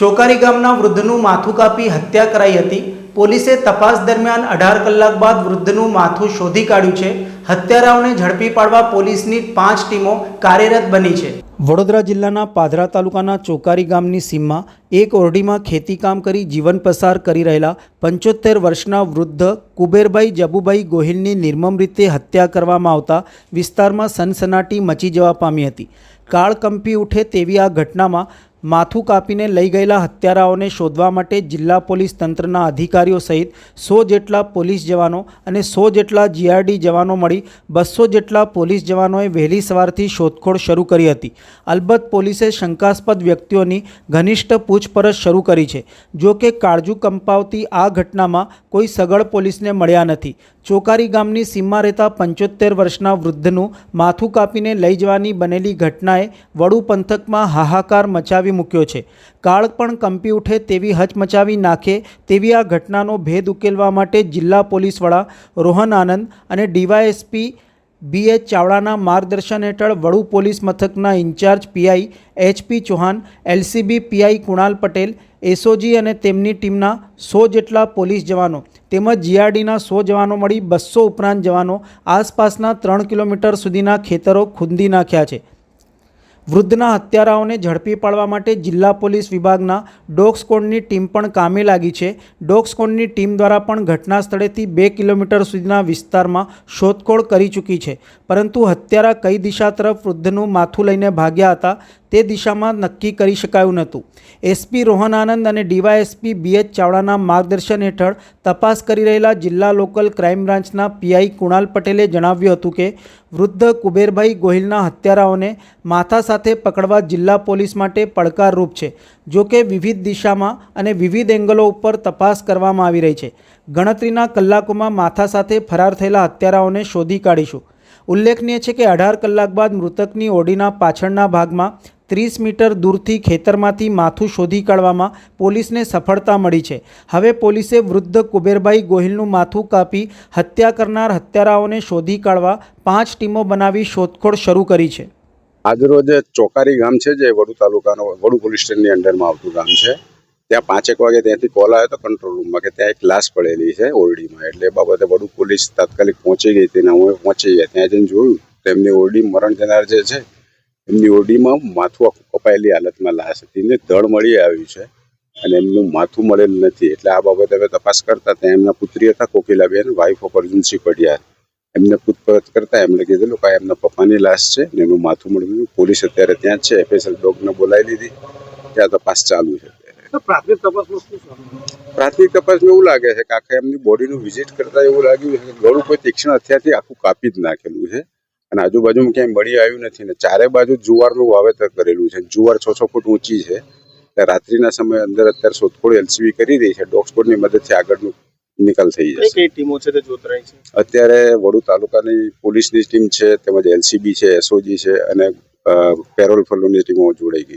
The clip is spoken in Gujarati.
ચોકારી ગામના વૃદ્ધનું માથું કાપી હત્યા કરાઈ હતી. પોલીસે તપાસ દરમિયાન અઢાર કલાક બાદ વૃદ્ધનું માથું શોધી કાઢ્યું છે. હત્યારાઓને ઝડપી પાડવા પોલીસની પાંચ ટીમો કાર્યરત બની છે. વડોદરા જિલ્લાના પાદરા તાલુકાના ચોકારી ગામની સીમમાં એક ઓરડીમાં ખેતીકામ કરી જીવન પસાર કરી રહેલા પંચોતેર વર્ષના વૃદ્ધ કુબેરભાઈ જબુભાઈ ગોહિલની નિર્મમ રીતે હત્યા કરવામાં આવતા વિસ્તારમાં સનસનાટી મચી જવા પામી હતી. કાળકંપી ઉઠે તેવી આ ઘટનામાં માથું કાપીને લઈ ગયેલા હત્યારાઓને શોધવા માટે જિલ્લા પોલીસ તંત્રના અધિકારીઓ સહિત સો જેટલા પોલીસ જવાનો અને સો જેટલા જીઆરડી જવાનો મળી બસો જેટલા પોલીસ જવાનોએ વહેલી સવારથી શોધખોળ શરૂ કરી હતી. અલબત્ત પોલીસે શંકાસ્પદ વ્યક્તિઓની ઘનિષ્ઠ પૂછપરછ શરૂ કરી છે. જો કે કાળજુ કંપાવતી આ ઘટનામાં કોઈ સગળ પોલીસને મળ્યા નથી. ચોકારી ગામની સીમમાં રહેતા પંચોતેર વર્ષના વૃદ્ધનું માથું કાપીને લઈ જવાની બનેલી ઘટનાએ વડુ પંથકમાં હાહાકાર મચાવી મૂક્યો છે. કાળ પણ કંપી ઉઠે તેવી હચમચાવી નાખે તેવી આ ઘટનાનો ભેદ ઉકેલવા માટે જિલ્લા પોલીસ વડા રોહન આનંદ અને ડીવાયએસપી બી એચ ચાવડાના માર્ગદર્શન હેઠળ વડુ પોલીસ મથકના incharge PI HP Chauhan LCB PI Kunal Patel SOG અને તેમની ટીમના સો જેટલા પોલીસ જવાનો તેમજ જીઆરડીના સો જવાનો મળી બસો ઉપરાંત જવાનો આસપાસના ત્રણ કિલોમીટર સુધીના ખેતરો ખૂંદી નાખ્યા છે. વૃદ્ધના હત્યારાઓને ઝડપી પાડવા માટે જિલ્લા પોલીસ વિભાગના ડોગ સ્કોડની ટીમ પણ કામે લાગી છે. ડોગ સ્કોડની ટીમ દ્વારા પણ ઘટના સ્થળેથી બે કિલોમીટર સુધીના વિસ્તારમાં શોધખોળ કરી ચૂકી છે. પરંતુ હત્યારા કઈ દિશા તરફ વૃદ્ધનું માથું લઈને ભાગ્યા હતા તે દિશામાં નક્કી કરી શકાયું નહોતું. એસપી રોહન આનંદ અને ડીવાયએસપી બી એચ ચાવડાના માર્ગદર્શન હેઠળ તપાસ કરી રહેલા જિલ્લા લોકલ ક્રાઇમ બ્રાન્ચના પીઆઈ કુણાલ પટેલે જણાવ્યું હતું કે, વૃદ્ધ કુબેરભાઈ ગોહિલના હત્યારાઓને માથા સાથે પકડવા જિલ્લા પોલીસ માટે પડકારરૂપ છે, જો કે વિવિધ દિશામાં અને વિવિધ એંગલો ઉપર તપાસ કરવામાં આવી રહી છે. ગણતરીના કલાકોમાં માથા સાથે ફરાર થયેલા હત્યારાઓને શોધી કાઢીશું. ઉલ્લેખનીય છે કે અઢાર કલાક બાદ મૃતકની ઓડીના પાછળના ભાગમાં ત્રીસ મીટર દૂરથી ખેતરમાંથી માથું શોધી કાઢવામાં પોલીસને સફળતા મળી છે. હવે પોલીસે વૃદ્ધ કુબેરભાઈ ગોહિલનું માથું કાપી હત્યા કરનાર હત્યારાઓને શોધી કાઢવા પાંચ ટીમો બનાવી શોધખોળ શરૂ કરી છે. આજરોજ ચોકારી ગામ છે જે વડુ તાલુકાનો, વડુ પોલીસ સ્ટેશનની અંડરમાં આવતું ગામ છે, ત્યાં પાંચેક વાગે ત્યાંથી કોલ આવ્યો હતો કંટ્રોલ રૂમમાં કે ત્યાં એક લાશ પડેલી છે ઓરડીમાં. એટલે એ બાબતે વડુ પોલીસ તાત્કાલિક પહોંચી ગઈ હતી ને અમે પહોંચી ગયા. ત્યાં જઈને જોયું તો એમની ઓરડી મરણ જનાર જે છે, એમની ઓરડીમાં માથું કપાયેલી હાલતમાં લાશ હતી ને દળ મળી આવ્યું છે અને એમનું માથું મળેલું નથી. એટલે આ બાબતે અમે તપાસ કરતા ત્યાં એમના પુત્રી હતા, કોકિલાબેન વાઇફ ઓફ અર્જુનસિંહ પડિયાર એમને પૂછપરછ કરતા એમણે કીધેલું કે એમના પપ્પાની લાશ છે ને એનું માથું મળ્યું પોલીસ અત્યારે ત્યાં જ છે. એફએસએલ ડોગને બોલાવી લીધી ત્યાં તપાસ ચાલુ છે. પ્રાથમિક તપાસમાં શું પ્રાથમિક તપાસમાં એવું લાગે છે કે આખા એમની બોડીનું વિઝિટ કરતા એવું લાગ્યું છે કે ગળું કોઈ તીક્ષ્ણ હથિયારથી આખું કાપી જ નાખેલું છે. અને આજુબાજુમાં ક્યાંય મળી આવ્યું નથી ને ચારે બાજુ જુવારનું વાવેતર કરેલું છે. જુવાર છ છ ફૂટ ઊંચી છે. રાત્રિના સમયે અંદર અત્યારે શોધખોળ એલસીબી કરી રહી છે. ડોગ સ્કોડની મદદથી આગળનું નિકાલ થઈ જશે. કઈ ટીમો છે તે જોતરાઈ છે? અત્યારે વડુ તાલુકાની પોલીસની ટીમ છે તેમજ એલસીબી છે એસઓજી છે અને પેરોલ ફલોની ટીમો જોડાઈ ગઈ